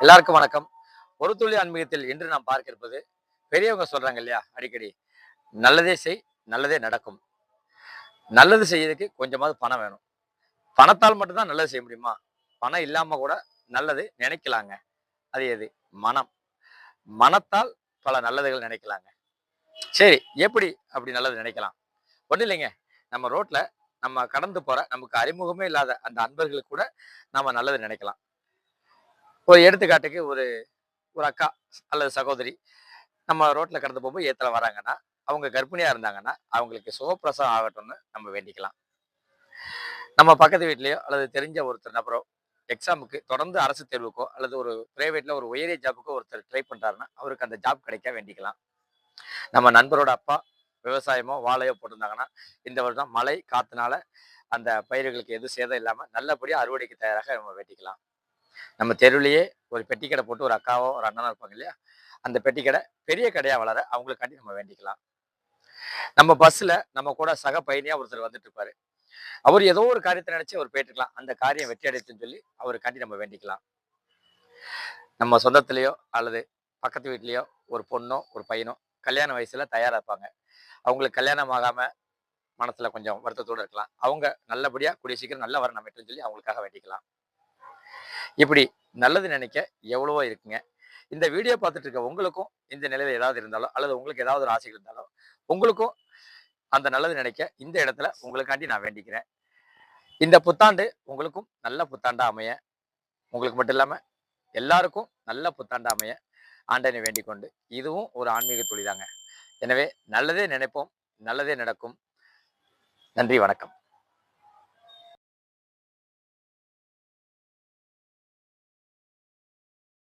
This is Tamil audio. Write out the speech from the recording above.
எல்லாருக்கும் வணக்கம். ஒரு துளி ஆன்மீகத்தில் இன்று நாம் பார்க்க இருப்பது பெரியவங்க சொல்றாங்க இல்லையா? அடிக்கடி நல்லதே செய் நல்லதே நடக்கும். நல்லது செய்யறதுக்கு கொஞ்சமாவது பணம் வேணும். பணத்தால் மட்டும்தான் நல்லது செய்ய முடியுமா? பணம் இல்லாம கூட நல்லது நினைக்கலாங்க. அது எது? மனம். மனத்தால் பல நல்லதுகள் நினைக்கலாங்க. சரி எப்படி அப்படி நல்லது நினைக்கலாம்? ஒன்றும் இல்லைங்க. நம்ம ரோட்ல நம்ம கடந்து போற நமக்கு அறிமுகமே இல்லாத அந்த அன்பர்களுக்கு கூட நம்ம நல்லது நினைக்கலாம். ஒரு எடுத்துக்காட்டுக்கு ஒரு ஒரு அக்கா அல்லது சகோதரி நம்ம ரோட்டில் கடந்து போகும்போது ஏத்தில் வராங்கன்னா அவங்க கர்ப்பிணியாக இருந்தாங்கன்னா அவங்களுக்கு சுகப்பிரசவம் ஆகட்டும்னு நம்ம வேண்டிக்கலாம். நம்ம பக்கத்து வீட்லேயோ அல்லது தெரிஞ்ச ஒருத்தர் நபரோ எக்ஸாமுக்கு தொடர்ந்து அரசு தேர்வுக்கோ அல்லது ஒரு பிரைவேட்டில் ஒரு உயரிய ஜாபுக்கோ ஒருத்தர் ட்ரை பண்ணுறாருன்னா அவருக்கு அந்த ஜாப் கிடைக்க வேண்டிக்கலாம். நம்ம நண்பரோட அப்பா விவசாயமோ வாழையோ போட்டிருந்தாங்கன்னா இந்த வருடம் மழை காத்துனால அந்த பயிர்களுக்கு எதுவும் சேதம் இல்லாமல் நல்லபடியாக அறுவடைக்கு தயாராக நம்ம வேண்டிக்கலாம். நம்ம தெருவிலேயே ஒரு பெட்டி கடை போட்டு ஒரு அக்காவோ ஒரு அண்ணனோ இருப்பாங்க இல்லையா? அந்த பெட்டி கடை பெரிய கடையா வளர அவங்களுக்காண்டி நம்ம வேண்டிக்கலாம். நம்ம பஸ்ல நம்ம கூட சக பயணியா ஒருத்தர் வந்துட்டு இருப்பாரு. அவர் ஏதோ ஒரு காரியத்தை நினைச்சு அவர் போயிட்டுருக்கலாம். அந்த காரியம் வெற்றி அடைத்துன்னு சொல்லி அவருக்காண்டி நம்ம வேண்டிக்கலாம். நம்ம சொந்தத்துலேயோ அல்லது பக்கத்து வீட்லேயோ ஒரு பொண்ணோ ஒரு பையனோ கல்யாண வயசுல தயாரா இருப்பாங்க. அவங்களுக்கு கல்யாணம் ஆகாம மனசுல கொஞ்சம் வருத்தத்தோட இருக்கலாம். அவங்க நல்லபடியா கூடிய சீக்கிரம் நல்ல வர நம்ம சொல்லி அவங்களுக்காக வேண்டிக்கலாம். இப்படி நல்லது நினைக்க எவ்வளவோ இருக்குங்க. இந்த வீடியோ பார்த்துட்டு இருக்க உங்களுக்கும் இந்த நிலையில ஏதாவது இருந்தாலோ அல்லது உங்களுக்கு ஏதாவது ஒரு ஆசை இருந்தாலோ உங்களுக்கும் அந்த நல்லது நினைக்க இந்த இடத்துல உங்களுக்காண்டி நான் வேண்டிக்கிறேன். இந்த புத்தாண்டு உங்களுக்கும் நல்ல புத்தாண்டா அமைய உங்களுக்கு மட்டும் இல்லாமல் எல்லாருக்கும் நல்ல புத்தாண்டா அமைய ஆண்டனை வேண்டிக் கொண்டு இதுவும் ஒரு ஆன்மீக துளிதாங்க. எனவே நல்லதே நினைப்போம் நல்லதே நடக்கும். நன்றி வணக்கம்.